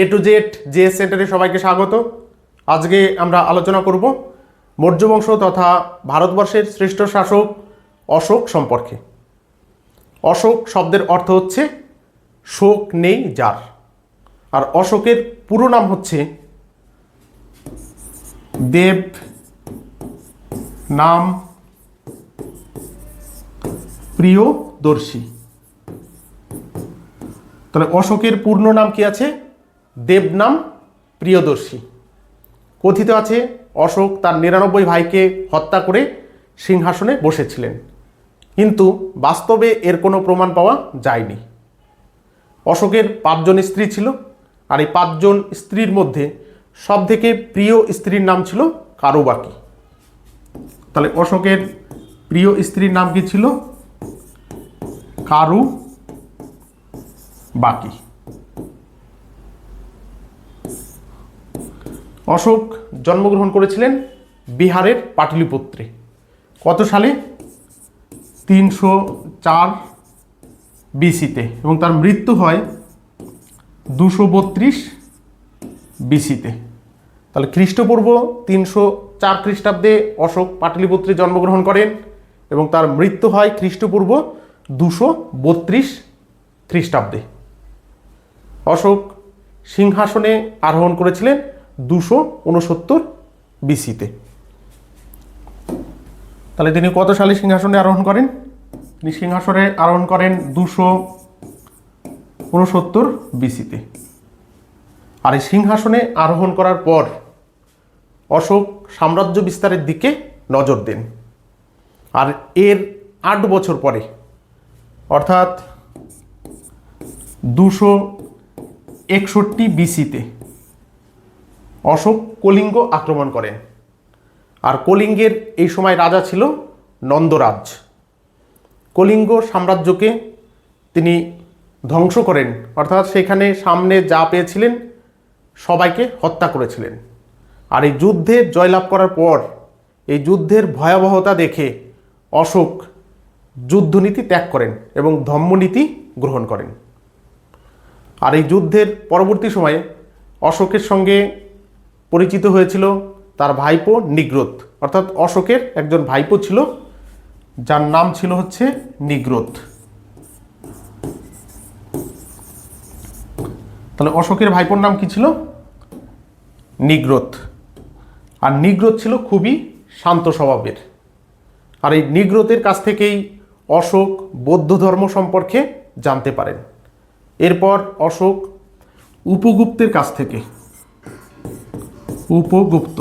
A to Z JS সেন্টারে সবাইকে স্বাগত। আজকে আমরা আলোচনা করব মৌর্য বংশ তথা ভারতবর্ষের শ্রেষ্ঠ শাসক অশোক সম্পর্কে। অশোক শব্দের অর্থ হচ্ছে শোক নেই যার। আর অশোকের পুরো নাম হচ্ছে দেব, নাম প্রিয়দর্শী। তাহলে অশোকের পূর্ণ নাম কি আছে? দেবনাম প্রিয়দর্শী। কথিত আছে, অশোক তার নিরানব্বই ভাইকে হত্যা করে সিংহাসনে বসেছিলেন। কিন্তু বাস্তবে এর কোনো প্রমাণ পাওয়া যায়নি। অশোকের পাঁচজন স্ত্রী ছিল, আর এই পাঁচজন স্ত্রীর মধ্যে সবথেকে প্রিয় স্ত্রীর নাম ছিল কারুবাকি। তাহলে অশোকের প্রিয় স্ত্রীর নাম কি ছিল? কারু বাকি অশোক জন্মগ্রহণ করেছিলেন বিহারের পাটলিপুত্রে। কত সালে? তিনশো চার বিসিতে এবং তার মৃত্যু হয় দুশো বত্রিশ বিসিতে তাহলে খ্রিস্টপূর্ব তিনশো চার খ্রিস্টাব্দে অশোক পাটলিপুত্রে জন্মগ্রহণ করেন এবং তার মৃত্যু হয় খ্রিস্টপূর্ব দুশো বত্রিশ খ্রিস্টাব্দে। অশোক সিংহাসনে আরোহণ করেছিলেন দুশো উনসত্তর বিসিতে তাহলে তিনি কত সালে সিংহাসনে আরোহণ করেন? তিনি সিংহাসনে আরোহণ করেন দুশো উনসত্তর বিসিতে আর এই সিংহাসনে আরোহণ করার পর অশোক সাম্রাজ্য বিস্তারের দিকে নজর দেন। আর এর আট বছর পরে, অর্থাৎ দুশো একষট্টি বিসিতে অশোক কলিঙ্গ আক্রমণ করেন। আর কলিঙ্গের এই সময় রাজা ছিল নন্দরাজ। কলিঙ্গ সাম্রাজ্যকে তিনি ধ্বংস করেন, অর্থাৎ সেখানে সামনে যা পেয়েছিলেন সবাইকে হত্যা করেছিলেন। আর এই যুদ্ধে জয়লাভ করার পর এই যুদ্ধের ভয়াবহতা দেখে অশোক যুদ্ধনীতি ত্যাগ করেন এবং ধম্মনীতি গ্রহণ করেন। আর এই যুদ্ধের পরবর্তী সময়ে অশোকের সঙ্গে পরিচিত হয়েছিল তার ভাইপো নিগ্রোত অর্থাৎ অশোকের একজন ভাইপো ছিল, যার নাম ছিল হচ্ছে নিগ্রোত তাহলে অশোকের ভাইপোর নাম কি ছিল? নিগ্রোত আর নিগ্রোত ছিল খুবই শান্ত স্বভাবের। আর এই নিগ্রোতের কাছ থেকেই অশোক বৌদ্ধ ধর্ম সম্পর্কে জানতে পারেন। এরপর অশোক উপগুপ্তের কাছ থেকে উপগুপ্ত।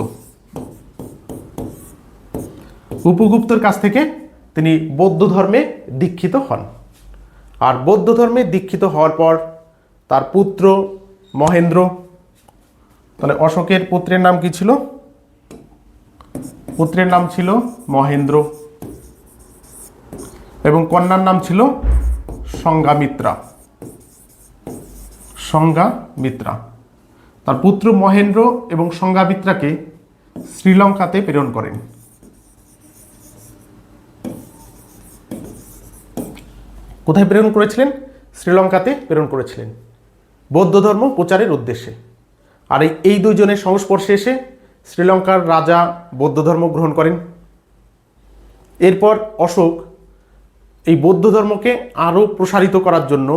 উপগুপ্তর কাছ থেকে তিনি বৌদ্ধ ধর্মে দীক্ষিত হন। আর বৌদ্ধ ধর্মে দীক্ষিত হওয়ার পর তার পুত্র মহেন্দ্র তাহলে অশোকের পুত্রের নাম কি ছিল? পুত্রের নাম ছিল মহেন্দ্র এবং কন্যার নাম ছিল সংঘামিত্রা। সংঘামিত্রা। তার পুত্র মহেন্দ্র এবং সংঘামিত্রাকে শ্রীলঙ্কাতে প্রেরণ করেন। কোথায় প্রেরণ করেছিলেন? শ্রীলঙ্কাতে প্রেরণ করেছিলেন। বৌদ্ধ ধর্ম প্রচারের উদ্দেশ্যে। আর এই দুইজনের সংস্পর্শে এসে শ্রীলঙ্কার রাজা বৌদ্ধ ধর্ম গ্রহণ করেন। এরপর অশোক এই বৌদ্ধ ধর্মকে আরও প্রসারিত করার জন্য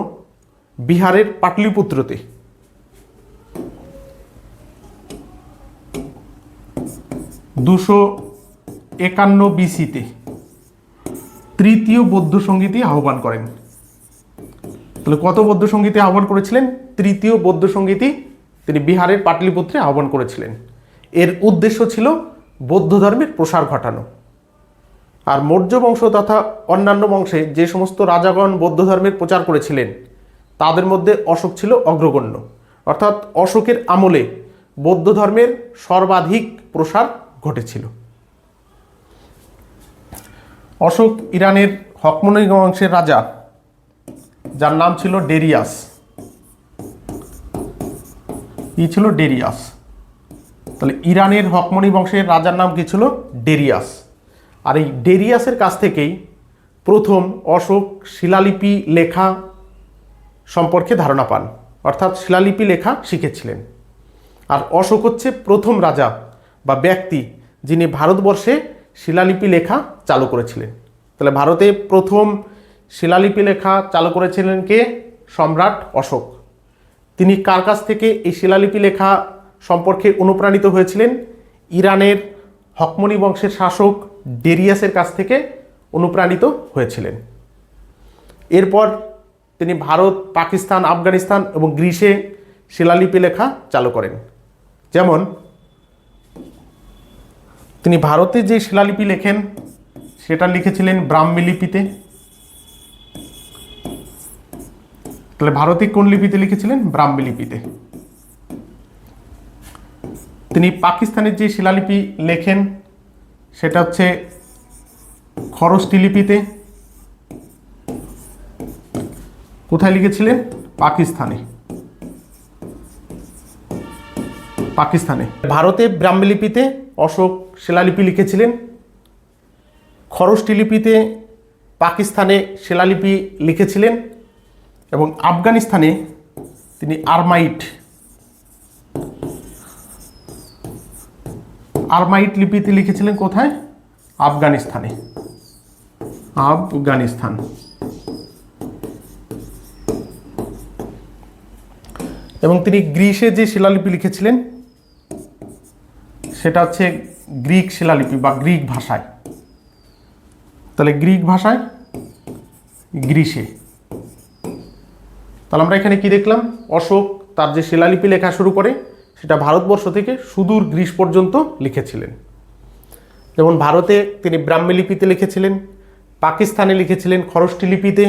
বিহারের পাটলিপুত্রতে দুশো একান্ন বিসিতে তৃতীয় বৌদ্ধ সঙ্গীতে আহ্বান করেন। তাহলে কত বৌদ্ধ সঙ্গীতে আহ্বান করেছিলেন? তৃতীয় বৌদ্ধ সঙ্গীতি তিনি বিহারের পাটলিপুত্রে আহ্বান করেছিলেন। এর উদ্দেশ্য ছিল বৌদ্ধ ধর্মের প্রসার ঘটানো। আর মৌর্য বংশ তথা অন্যান্য বংশে যে সমস্ত রাজাগণ বৌদ্ধ ধর্মের প্রচার করেছিলেন, তাদের মধ্যে অশোক ছিল অগ্রগণ্য। অর্থাৎ অশোকের আমলে বৌদ্ধ ধর্মের সর্বাধিক প্রসার ঘটেছিল। অশোক ইরানের হকমনি বংশের রাজা, যার নাম ছিল ডেরিয়াস। ই ছিল ডেরিয়াস? তাহলে ইরানের হকমনি বংশের রাজার নাম কি ছিল? ডেরিয়াস। আর এই ডেরিয়াসের কাছ থেকেই প্রথম অশোক শিলালিপি লেখা সম্পর্কে ধারণা পান। অর্থাৎ শিলালিপি লেখা শিখেছিলেন। আর অশোক হচ্ছে প্রথম রাজা বা ব্যক্তি যিনি ভারতবর্ষে শিলালিপি লেখা চালু করেছিলেন। তাহলে ভারতে প্রথম শিলালিপি লেখা চালু করেছিলেন কে? সম্রাট অশোক। তিনি কার কাছ থেকে এই শিলালিপি লেখা সম্পর্কে অনুপ্রাণিত হয়েছিলেন? ইরানের হকমনি বংশের শাসক ডেরিয়াসের কাছ থেকে অনুপ্রাণিত হয়েছিলেন। এরপর তিনি ভারত, পাকিস্তান, আফগানিস্তান এবং গ্রিসে শিলালিপি লেখা চালু করেন। যেমন তিনি ভারতে যে শিলালিপি লেখেন, সেটা লিখেছিলেন ব্রাহ্মী লিপিতে। তাহলে ভারতে কোন লিপিতে লিখেছিলেন? ব্রাহ্মী লিপিতে। তিনি পাকিস্তানের যে শিলালিপি লেখেন, সেটা হচ্ছে খরস্টি লিপিতে। কোথায় লিখেছিলেন? পাকিস্তানে। পাকিস্তানে। ভারতে ব্রাহ্মী লিপিতে অশোক শিলালিপি লিখেছিলেন। খরস্টি লিপিতে পাকিস্তানে শিলালিপি লিখেছিলেন এবং আফগানিস্তানে তিনি আরমাইট। আরমাইট লিপিতে লিখেছিলেন কোথায়? আফগানিস্তানে। আফগানিস্তান। এবং তিনি গ্রিসে যে শিলালিপি লিখেছিলেন সেটা হচ্ছে গ্রিক শিলালিপি বা গ্রিক ভাষায়। তাহলে গ্রিক ভাষায় গ্রিসে তাহলে আমরা এখানে কি দেখলাম? অশোক তার যে শিলালিপি লেখা শুরু করে, সেটা ভারতবর্ষ থেকে সুদূর গ্রিস পর্যন্ত লিখেছিলেন। যেমন ভারতে তিনি ব্রাহ্মী লিপিতে লিখেছিলেন, পাকিস্তানে লিখেছিলেন খরষ্টি লিপিতে,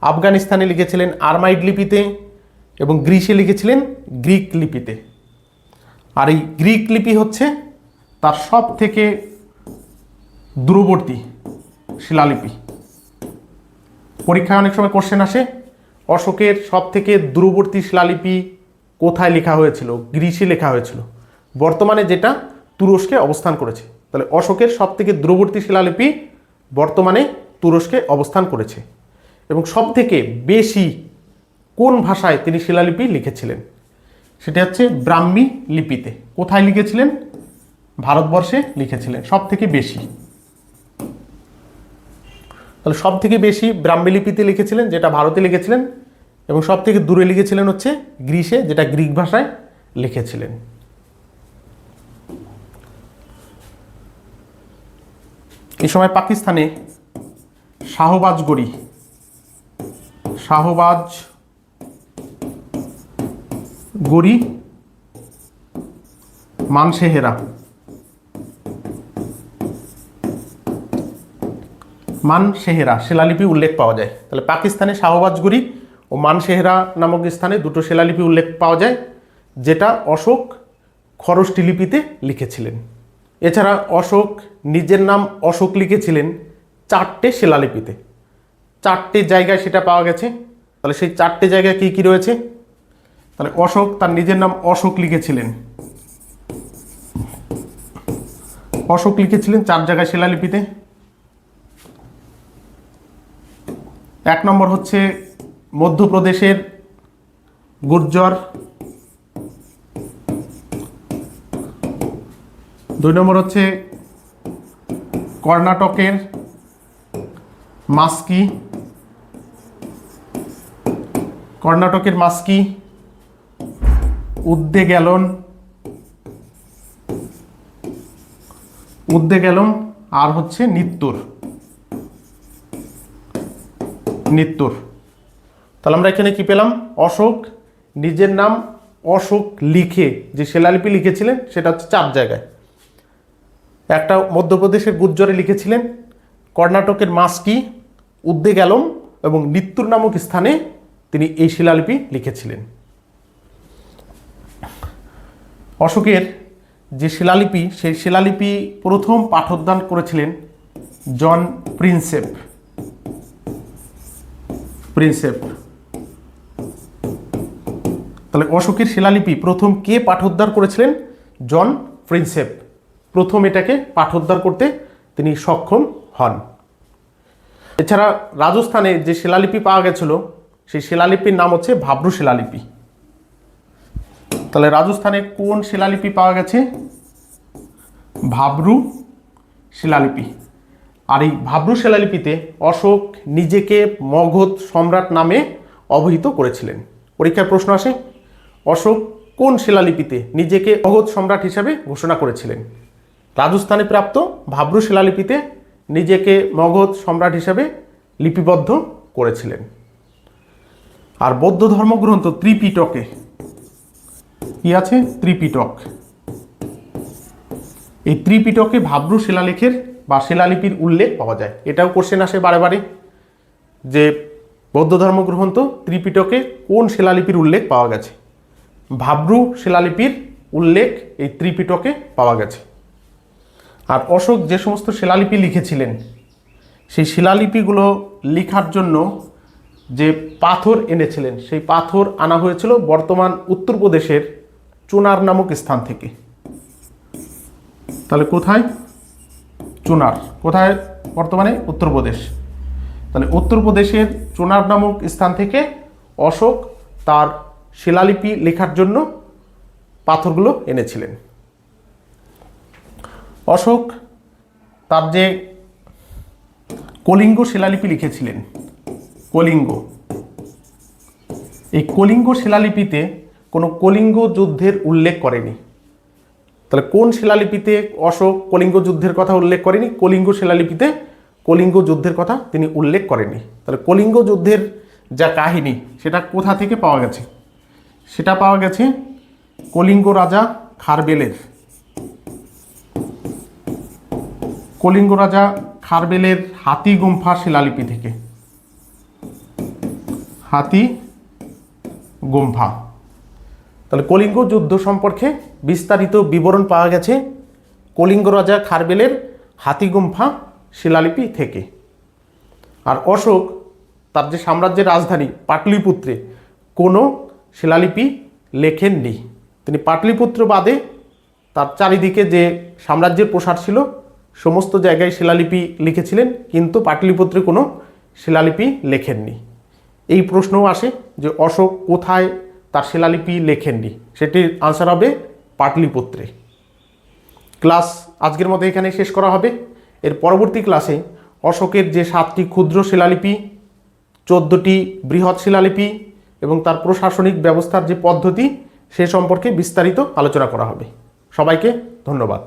আফগানিস্তানে লিখেছিলেন আরমাইড লিপিতে এবং গ্রিসে লিখেছিলেন গ্রিক লিপিতে। আর এই গ্রিক লিপি হচ্ছে তার সব থেকে দূরবর্তী শিলালিপি। পরীক্ষায় অনেক সময় কোশ্চেন আসে, অশোকের সব থেকে দূরবর্তী শিলালিপি কোথায় লেখা হয়েছিল? গ্রিসে লেখা হয়েছিল। বর্তমানে যেটা তুরস্কে অবস্থান করেছে। তাহলে অশোকের সব থেকে দূরবর্তী শিলালিপি বর্তমানে তুরস্কে অবস্থান করেছে। এবং সব থেকে বেশি কোন ভাষায় তিনি শিলালিপি লিখেছিলেন? সেটা হচ্ছে ব্রাহ্মী লিপিতে। কোথায় লিখেছিলেন? ভারতবর্ষে লিখেছিলেন। সব থেকে বেশি। তাহলে সব থেকে বেশি ব্রাহ্মী লিপিতে লিখেছিলেন, যেটা ভারতে লিখেছিলেন, এবং সব থেকে দূরে লিখেছিলেন হচ্ছে গ্রিসে যেটা গ্রিক ভাষায় লিখেছিলেন। এই সময় পাকিস্তানে শাহবাজগড়ি শাহবাজ গড়ি শাহবাজ গড়ি মানসেহেরা মানসেহেরা শিলালিপি উল্লেখ পাওয়া যায়। তাহলে পাকিস্তানে শাহবাজগুড়ি ও মানসেহেরা নামক স্থানে দুটো শিলালিপি উল্লেখ পাওয়া যায়, যেটা অশোক খরষ্টি লিপিতে লিখেছিলেন। এছাড়া অশোক নিজের নাম অশোক লিখেছিলেন চারটে শিলালিপিতে। চারটে জায়গায় সেটা পাওয়া গেছে। তাহলে সেই চারটে জায়গায় কী কী রয়েছে? তাহলে অশোক তার নিজের নাম অশোক লিখেছিলেন। অশোক লিখেছিলেন চার জায়গায় শিলালিপিতে। এক নম্বর হচ্ছে মধ্যপ্রদেশের গুর্জর। দুই নম্বর হচ্ছে কর্ণাটকের মাস্কি। কর্ণাটকের মাস্কি। উদ্দে গেলন উদ্দে গেলন আর হচ্ছে নিত্তুর নিত্যুর। তাহলে আমরা এখানে কি পেলাম? অশোক, নিজের নাম অশোক লিখে, যে শিলালিপি লিখেছিলেন, সেটা হচ্ছে চার জায়গায়। একটা মধ্যপ্রদেশের গুজ্জরে লিখেছিলেন, কর্ণাটকের মাস্কি উদ্দে গেলম এবং নিত্যুর নামক স্থানে তিনি এই শিলালিপি লিখেছিলেন। অশোকের যে শিলালিপি, সেই শিলালিপি প্রথম পাঠোদ্যান করেছিলেন জন প্রিন্সেপ। প্রিন্সেপ। তাহলে অশোকের শিলালিপি প্রথম কে পাঠোদ্ধার করেছিলেন? John Prinsep. প্রথম এটাকে পাঠোদ্ধার করতে তিনি সক্ষম হন। এছাড়া রাজস্থানে যে শিলালিপি পাওয়া গেছিল, সেই শিলালিপির নাম হচ্ছে ভাব্রু শিলালিপি। তাহলে রাজস্থানে কোন শিলালিপি পাওয়া গেছে? ভাবরু শিলালিপি। আর এই ভাবরু শিলালিপিতে অশোক নিজেকে মগধ সম্রাট নামে অবহিত করেছিলেন। পরীক্ষার প্রশ্ন আসে, অশোক কোন শিলালিপিতে নিজেকে মগধ সম্রাট হিসাবে ঘোষণা করেছিলেন? রাজস্থানে প্রাপ্ত ভাবরু শিলালিপিতে নিজেকে মগধ সম্রাট হিসাবে লিপিবদ্ধ করেছিলেন। আর বৌদ্ধ ধর্মগ্রন্থ ত্রিপিটকে কি আছে? ত্রিপিটক। এই ত্রিপিটকে ভাব্রু শিলালেখের বা শিলালিপির উল্লেখ পাওয়া যায়। এটাও কোশ্চেন আসে বারে বারে যে বৌদ্ধ ধর্মগ্রন্থ ত্রিপিটকে কোন শিলালিপির উল্লেখ পাওয়া গেছে? ভাব্রু শিলালিপির উল্লেখ এই ত্রিপিটকে পাওয়া গেছে। আর অশোক যে সমস্ত শিলালিপি লিখেছিলেন, সেই শিলালিপিগুলো লেখার জন্য যে পাথর এনেছিলেন, সেই পাথর আনা হয়েছিল বর্তমান উত্তরপ্রদেশের চুনার নামক স্থান থেকে। তাহলে কোথায়? চুনার। কোথায়? বর্তমানে উত্তরপ্রদেশ। তাহলে উত্তরপ্রদেশের চুনার নামক স্থান থেকে অশোক তার শিলালিপি লেখার জন্য পাথরগুলো এনেছিলেন। অশোক তার যে কলিঙ্গ শিলালিপি লিখেছিলেন, কলিঙ্গ। এই কলিঙ্গ শিলালিপিতে কোনো কলিঙ্গ যুদ্ধের উল্লেখ করেনি। তাহলে কোন শিলালিপিতে অশোক কলিঙ্গ যুদ্ধের কথা উল্লেখ করেনি? কলিঙ্গ শিলালিপিতে কলিঙ্গ যুদ্ধের কথা তিনি উল্লেখ করেনি তাহলে কলিঙ্গ যুদ্ধের যা কাহিনী, সেটা কোথা থেকে পাওয়া গেছে? সেটা পাওয়া গেছে কলিঙ্গ রাজা খারবেলের। কলিঙ্গ রাজা খারবেলের হাতি গুম্ফা শিলালিপি থেকে। হাতি গুম্ফা। তাহলে কলিঙ্গ যুদ্ধ সম্পর্কে বিস্তারিত বিবরণ পাওয়া গেছে কলিঙ্গ রাজা খারবেলের হাতিগুম্ফা শিলালিপি থেকে। আর অশোক, তার যে সাম্রাজ্যের রাজধানী পাটলিপুত্রে, কোনো শিলালিপি লেখেননি। তিনি পাটলিপুত্র বাদে তার চারিদিকে যে সাম্রাজ্যের প্রসার ছিল, সমস্ত জায়গায় শিলালিপি লিখেছিলেন, কিন্তু পাটলিপুত্রে কোনো শিলালিপি লেখেননি। এই প্রশ্নও আসে যে অশোক কোথায় তার শিলালিপি লেখেননি। সেটির আনসার হবে পাটলিপুত্রে। ক্লাস আজকের মতো এখানে শেষ করা হবে। এর পরবর্তী ক্লাসে অশোকের যে সাতটি ক্ষুদ্র শিলালিপি, চোদ্দোটি বৃহৎ শিলালিপি এবং তার প্রশাসনিক ব্যবস্থার যে পদ্ধতি, সে সম্পর্কে বিস্তারিত আলোচনা করা হবে। সবাইকে ধন্যবাদ।